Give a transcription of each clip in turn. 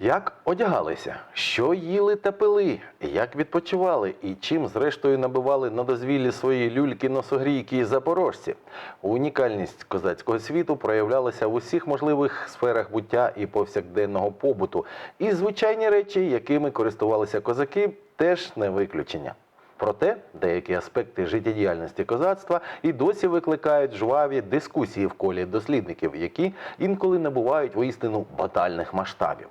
Як одягалися, що їли та пили, як відпочивали і чим зрештою набивали на дозвіллі свої люльки носогрійки і запорожці. Унікальність козацького світу проявлялася в усіх можливих сферах буття і повсякденного побуту. І звичайні речі, якими користувалися козаки, теж не виключення. Проте деякі аспекти життєдіяльності козацтва і досі викликають жваві дискусії в колі дослідників, які інколи набувають воістину батальних масштабів.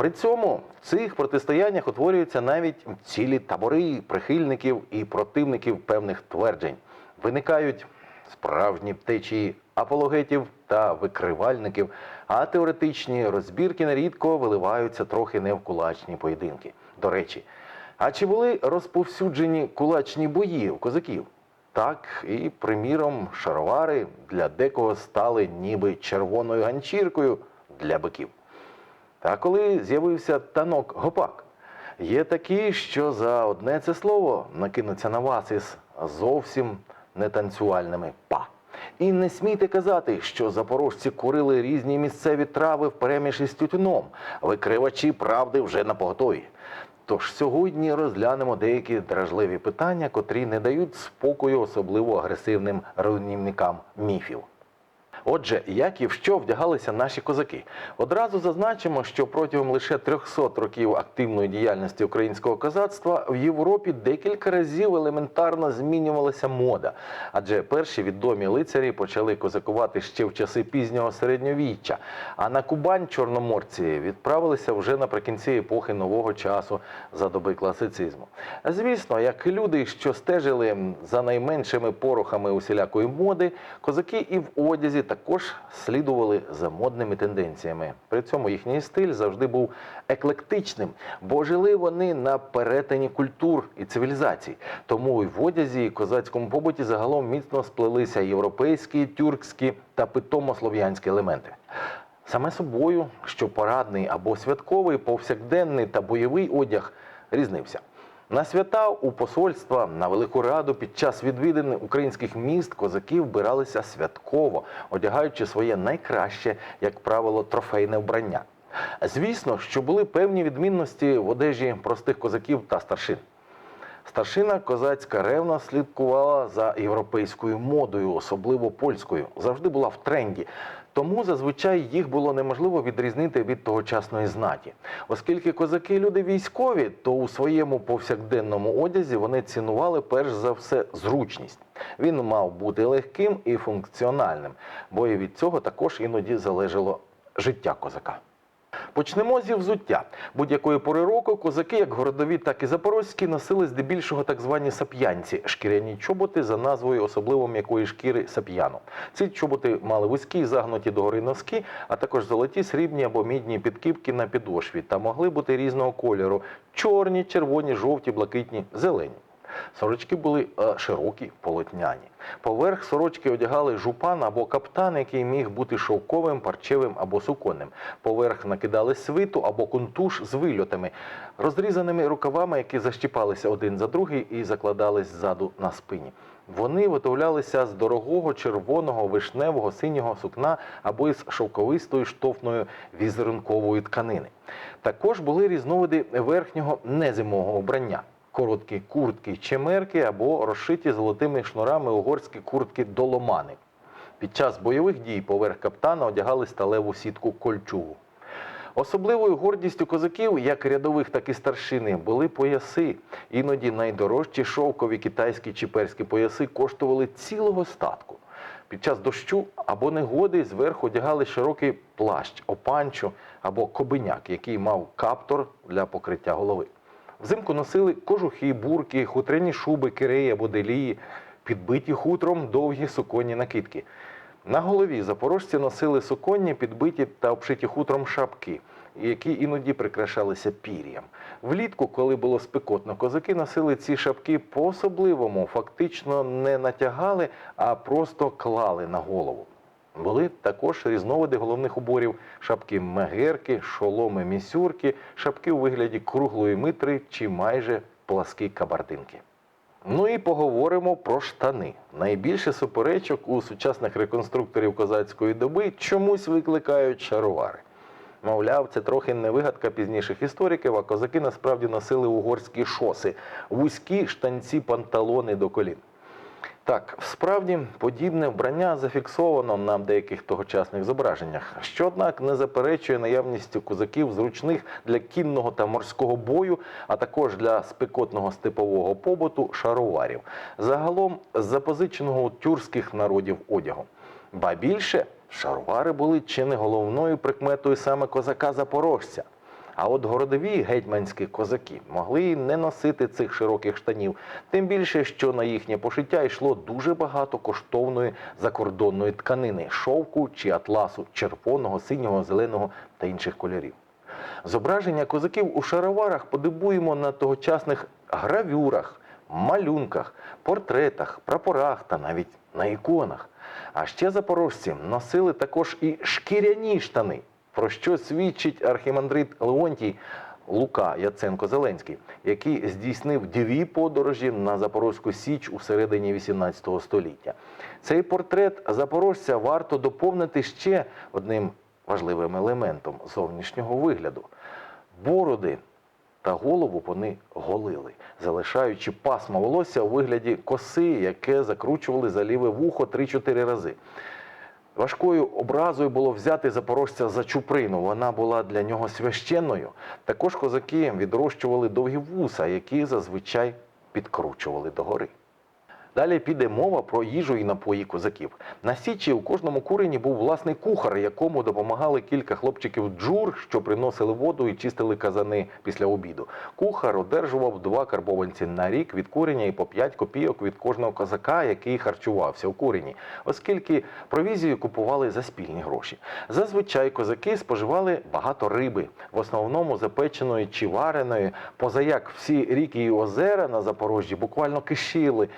При цьому в цих протистояннях утворюються навіть цілі табори прихильників і противників певних тверджень. Виникають справжні течії апологетів та викривальників, а теоретичні розбірки нерідко виливаються трохи не в кулачні поєдинки. До речі, а чи були розповсюджені кулачні бої у козаків? Так, і, приміром, шаровари для декого стали ніби червоною ганчіркою для биків. Та коли з'явився танок гопак, є такі, що за одне це слово накинуться на вас із зовсім нетанцювальними па. І не смійте казати, що запорожці курили різні місцеві трави в переміші з тютюном. Викривачі правди вже на поготові. Тож сьогодні розглянемо деякі дражливі питання, котрі не дають спокою особливо агресивним руйнівникам міфів. Отже, як і в що вдягалися наші козаки? Одразу зазначимо, що протягом лише 300 років активної діяльності українського козацтва в Європі декілька разів елементарно змінювалася мода. Адже перші відомі лицарі почали козакувати ще в часи пізнього середньовіччя. А на Кубань чорноморці відправилися вже наприкінці епохи нового часу за доби класицизму. Звісно, як і люди, що стежили за найменшими порохами усілякої моди, козаки і в одязі також слідували за модними тенденціями. При цьому їхній стиль завжди був еклектичним, бо жили вони на перетині культур і цивілізацій. Тому і в одязі і козацькому побуті загалом міцно сплелися європейські, тюркські та питомо-слов'янські елементи. Саме собою, що парадний або святковий, повсякденний та бойовий одяг різнився. На свята у посольства на Велику Раду під час відвідин українських міст козаки вбиралися святково, одягаючи своє найкраще, як правило, трофейне вбрання. Звісно, що були певні відмінності в одежі простих козаків та старшин. Старшина козацька ревно слідкувала за європейською модою, особливо польською, завжди була в тренді. Тому зазвичай їх було неможливо відрізнити від тогочасної знаті. Оскільки козаки люди військові, то у своєму повсякденному одязі вони цінували перш за все зручність. Він мав бути легким і функціональним, бо і від цього також іноді залежало життя козака. Почнемо зі взуття. Будь-якої пори року козаки, як городові, так і запорозькі, носили здебільшого так звані сап'янці шкіряні чоботи за назвою особливо м'якої шкіри сап'яну. Ці чоботи мали вузькі, загнуті догори носки, а також золоті, срібні або мідні підкіпки на підошві та могли бути різного кольору: чорні, червоні, жовті, блакитні, зелені. Сорочки були е, широкі, полотняні. Поверх сорочки одягали жупан або каптан, який міг бути шовковим, парчевим або суконним. Поверх накидали свиту або кунтуш з вильотами, розрізаними рукавами, які защіпалися один за другий і закладались ззаду на спині. Вони виготовлялися з дорогого червоного, вишневого, синього сукна або із шовковистої штофної візерункової тканини. Також були різновиди верхнього незимового вбрання короткі куртки чемерки або розшиті золотими шнурами угорські куртки доломани. Під час бойових дій поверх каптана одягали сталеву сітку кольчугу. Особливою гордістю козаків, як рядових, так і старшини, були пояси. Іноді найдорожчі шовкові китайські чи перські пояси коштували цілого статку. Під час дощу або негоди зверху одягали широкий плащ, опанчо або кобиняк, який мав каптор для покриття голови. Взимку носили кожухи, бурки, хутряні шуби, киреї або делії, підбиті хутром довгі суконні накидки. На голові запорожці носили суконні, підбиті та обшиті хутром шапки, які іноді прикрашалися пір'ям. Влітку, коли було спекотно, козаки носили ці шапки по-особливому, фактично не натягали, а просто клали на голову. Були також різновиди головних уборів: шапки мегерки, шоломи місюрки, шапки у вигляді круглої митри чи майже пласкі кабардинки. Ну і поговоримо про штани. Найбільше суперечок у сучасних реконструкторів козацької доби чомусь викликають шаровари. Мовляв, це трохи не вигадка пізніших істориків, а козаки насправді носили угорські шоси, вузькі штанці панталони до колін. Так, справді подібне вбрання зафіксовано на деяких тогочасних зображеннях, що однак не заперечує наявністю козаків зручних для кінного та морського бою, а також для спекотного степового побуту шароварів, загалом запозиченого у тюркських народів одягу. Ба більше шаровари були чи не головною прикметою саме козака запорожця. А от городові гетьманські козаки могли не носити цих широких штанів, тим більше, що на їхнє пошиття йшло дуже багато коштовної закордонної тканини шовку чи атласу червоного, синього, зеленого та інших кольорів. Зображення козаків у шароварах подивуємо на тогочасних гравюрах, малюнках, портретах, прапорах та навіть на іконах. А ще запорожці носили також і шкіряні штани, про що свідчить архімандрит Леонтій Лука Яценко Зеленський, який здійснив дві подорожі на Запорозьку Січ у середині 18 століття. Цей портрет запорожця варто доповнити ще одним важливим елементом зовнішнього вигляду. Бороди та голову вони голили, залишаючи пасмо волосся у вигляді коси, яке закручували за ліве вухо 3-4 рази. Важкою образою було взяти запорожця за чуприну. Вона була для нього священною. Також козаки відрощували довгі вуса, які зазвичай підкручували догори. Далі піде мова про їжу і напої козаків. На січі у кожному курені був власний кухар, якому допомагали кілька хлопчиків джур, що приносили воду і чистили казани після обіду. Кухар одержував два карбованці на рік від куреня і по 5 копійок від кожного козака, який харчувався у курені, оскільки провізію купували за спільні гроші. Зазвичай козаки споживали багато риби, в основному запеченої чи вареної. Позаяк всі ріки і озера на Запорожжі буквально кишіли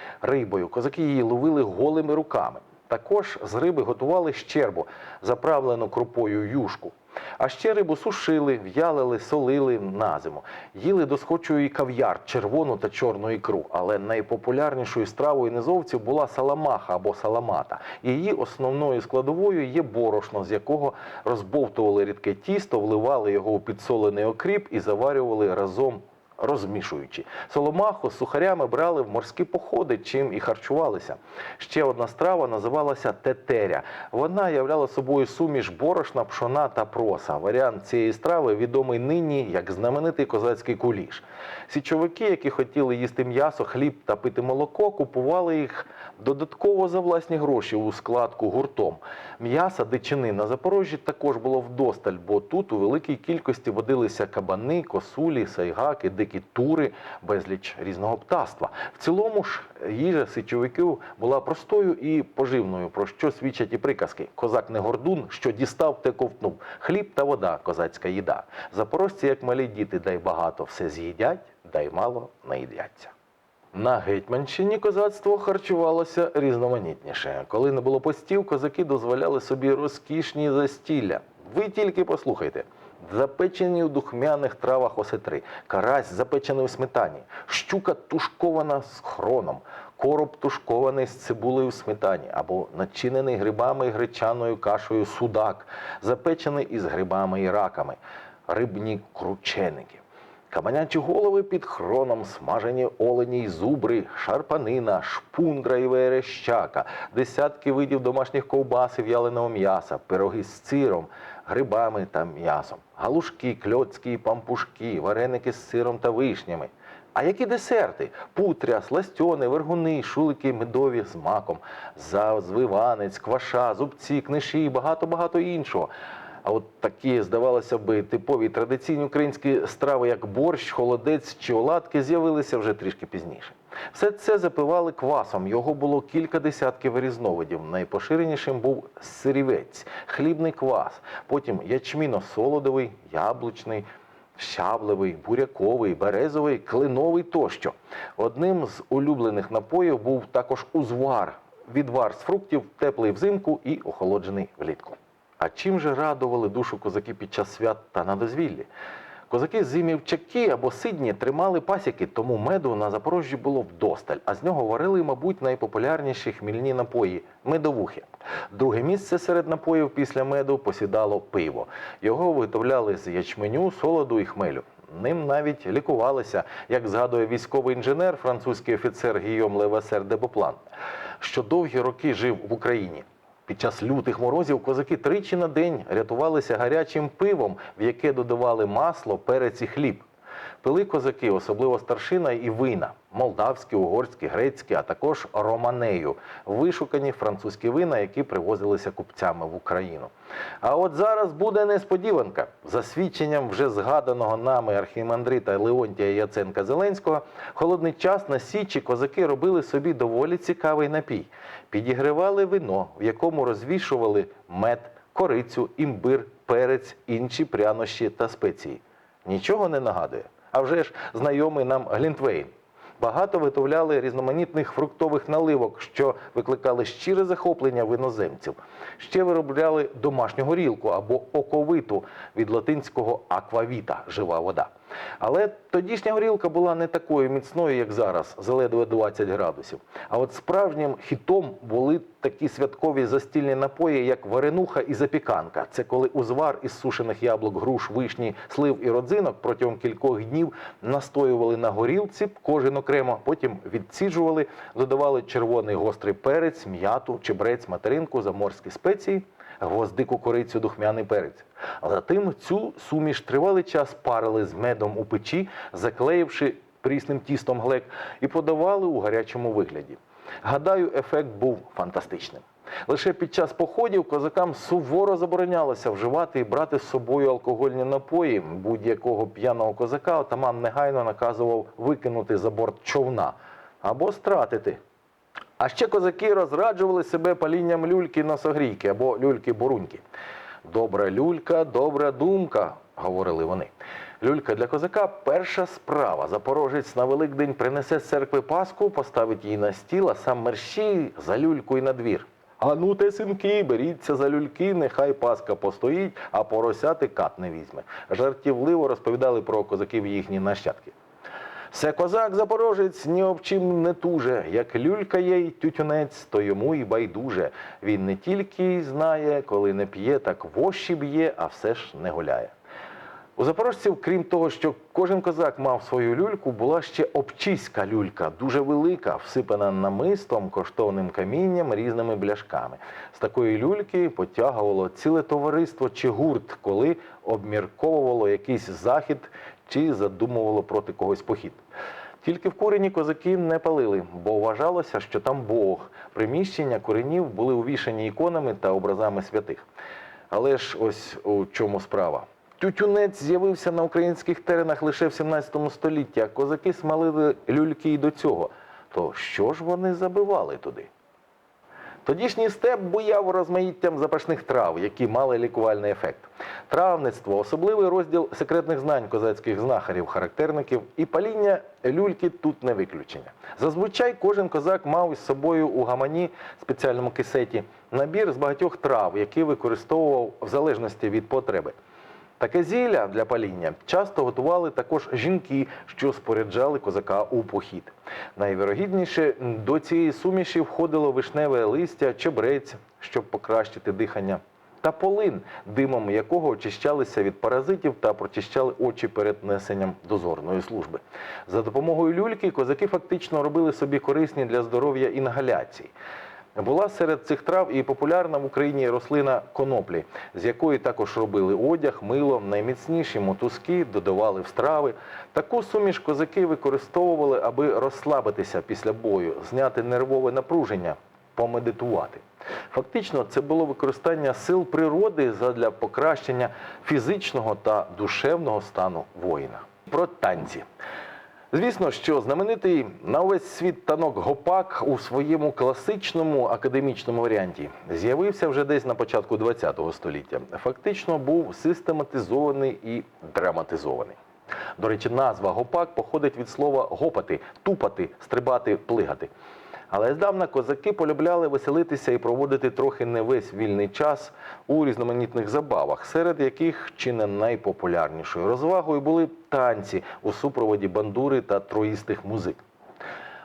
рибою. Козаки її ловили голими руками. Також з риби готували щербу, заправлену крупою юшку. А ще рибу сушили, в'ялили, солили на зиму. Їли досхочою і кав'яр, червону та чорну ікру. Але найпопулярнішою стравою низовців була саламаха або саламата. Її основною складовою є борошно, з якого розбовтували рідке тісто, вливали його у підсолений окріп і заварювали разом розмішуючи. Соломаху з сухарями брали в морські походи, чим і харчувалися. Ще одна страва називалася тетеря. Вона являла собою суміш борошна, пшона та проса. Варіант цієї страви відомий нині як знаменитий козацький куліш. Січовики, які хотіли їсти м'ясо, хліб та пити молоко, купували їх додатково за власні гроші у складку гуртом. М'яса дичини на Запорожжі також було вдосталь, бо тут у великій кількості водилися кабани, косулі, сайгаки, дикі тури, безліч різного птаства. В цілому ж їжа сичовиків була простою і поживною, про що свідчать і приказки. Козак не гордун, що дістав, те ковтнув. Хліб та вода, козацька їда. Запорожці, як малі діти, дай багато все з'їдять, дай мало наїдяться. На Гетьманщині козацтво харчувалося різноманітніше. Коли не було постів, козаки дозволяли собі розкішні застілля. Ви тільки послухайте. Запечені у духмяних травах осетри, карась запечений у сметані, щука тушкована з хроном, короб тушкований з цибулею в сметані або начинений грибами і гречаною кашею судак, запечений із грибами і раками, рибні крученики. Кабанячі голови під хроном, смажені олені й зубри, шарпанина, шпундра і верещака, десятки видів домашніх ковбас і в'яленого м'яса, пироги з сиром, грибами та м'ясом, галушки, кльоцки, і пампушки, вареники з сиром та вишнями. А які десерти? Путря, сластьони, вергуни, шулики медові з маком, звиванець, кваша, зубці, книші і багато-багато іншого. А от такі, здавалося би, типові традиційні українські страви, як борщ, холодець чи оладки, з'явилися вже трішки пізніше. Все це запивали квасом. Його було кілька десятків різновидів. Найпоширенішим був сирівець, хлібний квас, потім ячміно-солодовий, яблучний, щаблевий, буряковий, березовий, клиновий тощо. Одним з улюблених напоїв був також узвар відвар з фруктів, теплий взимку і охолоджений влітку. А чим же радували душу козаки під час свят та на дозвіллі? Козаки з Зимівчаки або Сидні тримали пасіки, тому меду на Запорожжі було вдосталь, а з нього варили, мабуть, найпопулярніші хмільні напої медовухи. Друге місце серед напоїв після меду посідало пиво. Його виготовляли з ячменю, солоду і хмелю. Ним навіть лікувалися, як згадує військовий інженер, французький офіцер Гійом Левесер де Боплан, що довгі роки жив в Україні. Під час лютих морозів козаки тричі на день рятувалися гарячим пивом, в яке додавали масло, перець і хліб. Пили козаки, особливо старшина і вина молдавські, угорські, грецькі, а також романею вишукані французькі вина, які привозилися купцями в Україну. А от зараз буде несподіванка. За свідченням вже згаданого нами архімандрита Леонтія Яценка Зеленського, холодний час на січі козаки робили собі доволі цікавий напій. Підігривали вино, в якому розвішували мед, корицю, імбир, перець, інші прянощі та спеції. Нічого не нагадує. А вже ж знайомий нам Глінтвейн. Багато виготовляли різноманітних фруктових наливок, що викликали щире захоплення в іноземців. Ще виробляли домашню горілку або оковиту від латинського аквавіта жива вода. Але тодішня горілка була не такою міцною, як зараз, за ледве 20 градусів. А от справжнім хітом були такі святкові застільні напої, як варенуха і запіканка. Це коли узвар із сушених яблук, груш, вишні, слив і родзинок протягом кількох днів настоювали на горілці, кожен окремо, потім відсіджували, додавали червоний гострий перець, м'яту, чебрець, материнку, заморські спеції, гвоздику, корицю, духмяний перець. Затим цю суміш тривалий час парили з медом у печі, заклеївши прісним тістом глек, і подавали у гарячому вигляді. Гадаю, ефект був фантастичним. Лише під час походів козакам суворо заборонялося вживати і брати з собою алкогольні напої. Будь-якого п'яного козака отаман негайно наказував викинути за борт човна або стратити. А ще козаки розраджували себе палінням люльки носогрійки або люльки-буруньки. Добра люлька, добра думка, говорили вони. Люлька для козака перша справа. Запорожець на Великдень принесе з церкви Пасху, поставить її на стіл, а сам мерщій за люльку й на двір. А ну те, синки, беріться за люльки, нехай Пасха постоїть, а поросяти кат не візьме. Жартівливо розповідали про козаків їхні нащадки. Се козак запорожець ні об чим не туже. Як люлька й тютюнець, то йому й байдуже. Він не тільки знає, коли не п'є, так вощі б'є, а все ж не гуляє. У запорожців, крім того, що кожен козак мав свою люльку, була ще обчиська люлька, дуже велика, всипана намистом, коштовним камінням, різними бляшками. З такої люльки потягувало ціле товариство чи гурт, коли обмірковувало якийсь захід чи задумувало проти когось похід. Тільки в курені козаки не палили, бо вважалося, що там Бог. Приміщення куренів були увішані іконами та образами святих. Але ж ось у чому справа. Тютюнець з'явився на українських теренах лише в 17 столітті, а козаки смалили люльки й до цього. То що ж вони забивали туди? Тодішній степ буяв розмаїттям запашних трав, які мали лікувальний ефект. Травництво, особливий розділ секретних знань козацьких знахарів, характерників і паління люльки тут не виключення. Зазвичай кожен козак мав із собою у гамані спеціальному кисеті набір з багатьох трав, які використовував в залежності від потреби. Таке зілля для паління часто готували також жінки, що споряджали козака у похід. Найвірогідніше до цієї суміші входило вишневе листя, чебрець, щоб покращити дихання, та полин, димом якого очищалися від паразитів та прочищали очі перед несенням дозорної служби. За допомогою люльки козаки фактично робили собі корисні для здоров'я інгаляції. Була серед цих трав і популярна в Україні рослина коноплі, з якої також робили одяг, мило, найміцніші мотузки, додавали в страви. Таку суміш козаки використовували, аби розслабитися після бою, зняти нервове напруження, помедитувати. Фактично, це було використання сил природи задля покращення фізичного та душевного стану воїна. Про танці. Звісно, що знаменитий на увесь світ танок гопак у своєму класичному академічному варіанті з'явився вже десь на початку ХХ століття. Фактично був систематизований і драматизований. До речі, назва гопак походить від слова гопати, тупати, стрибати, плигати. Але здавна козаки полюбляли веселитися і проводити трохи не весь вільний час у різноманітних забавах, серед яких чи не найпопулярнішою розвагою були танці у супроводі бандури та троїстих музик.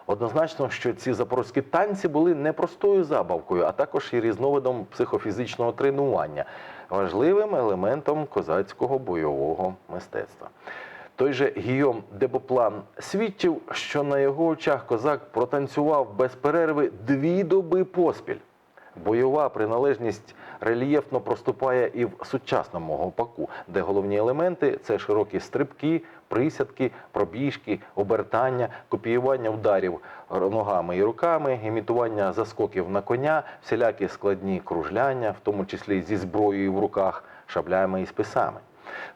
Однозначно, що ці запорозькі танці були не простою забавкою, а також і різновидом психофізичного тренування, важливим елементом козацького бойового мистецтва. Той же Гійом Дебоплан свідчив, що на його очах козак протанцював без перерви дві доби поспіль. Бойова приналежність рельєфно проступає і в сучасному гопаку, де головні елементи це широкі стрибки, присядки, пробіжки, обертання, копіювання ударів ногами і руками, імітування заскоків на коня, всілякі складні кружляння, в тому числі зі зброєю в руках, шаблями і списами.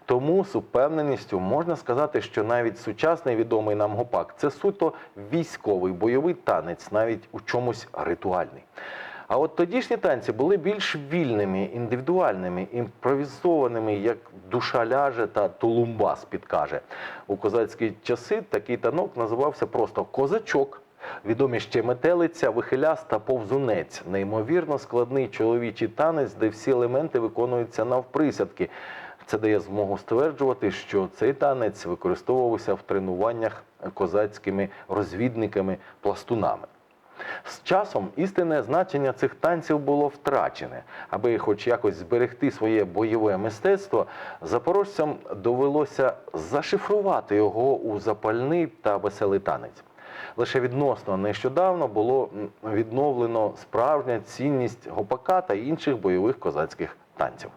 Тому з упевненістю можна сказати, що навіть сучасний відомий нам гопак це суто військовий бойовий танець, навіть у чомусь ритуальний. А от тодішні танці були більш вільними, індивідуальними, імпровізованими, як душа ляже та тулумбас підкаже. У козацькі часи такий танок називався просто козачок. Відомі ще метелиця, вихиляс та повзунець. Неймовірно складний чоловічий танець, де всі елементи виконуються навприсядки. Це дає змогу стверджувати, що цей танець використовувався в тренуваннях козацькими розвідниками-пластунами. З часом істинне значення цих танців було втрачене. Аби хоч якось зберегти своє бойове мистецтво, запорожцям довелося зашифрувати його у запальний та веселий танець. Лише відносно нещодавно було відновлено справжня цінність гопака та інших бойових козацьких танців.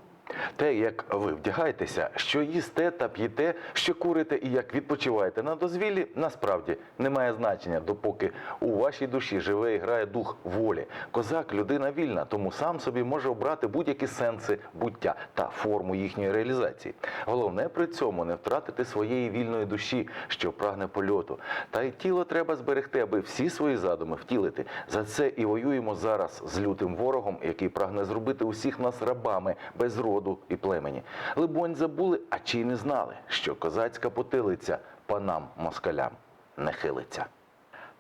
Те, як ви вдягаєтеся, що їсте та п'єте, що курите і як відпочиваєте на дозвіллі, насправді не має значення, допоки у вашій душі живе і грає дух волі. Козак людина вільна, тому сам собі може обрати будь-які сенси буття та форму їхньої реалізації. Головне при цьому не втратити своєї вільної душі, що прагне польоту. Та й тіло треба зберегти, аби всі свої задуми втілити. За це і воюємо зараз з лютим ворогом, який прагне зробити усіх нас рабами без роду і племені. Либонь забули, а чи й не знали, що козацька потилиця панам москалям не хилиться.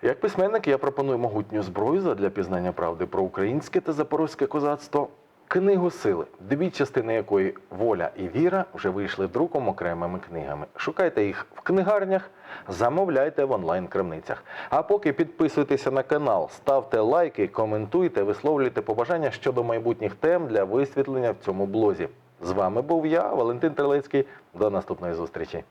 Як письменник я пропоную могутню зброю для пізнання правди про українське та запорозьке козацтво. Книгу сили, дві частини якої воля і віра вже вийшли друком окремими книгами. Шукайте їх в книгарнях, замовляйте в онлайн-крамницях. А поки підписуйтеся на канал, ставте лайки, коментуйте, висловлюйте побажання щодо майбутніх тем для висвітлення в цьому блозі. З вами був я, Валентин Трилецький. До наступної зустрічі.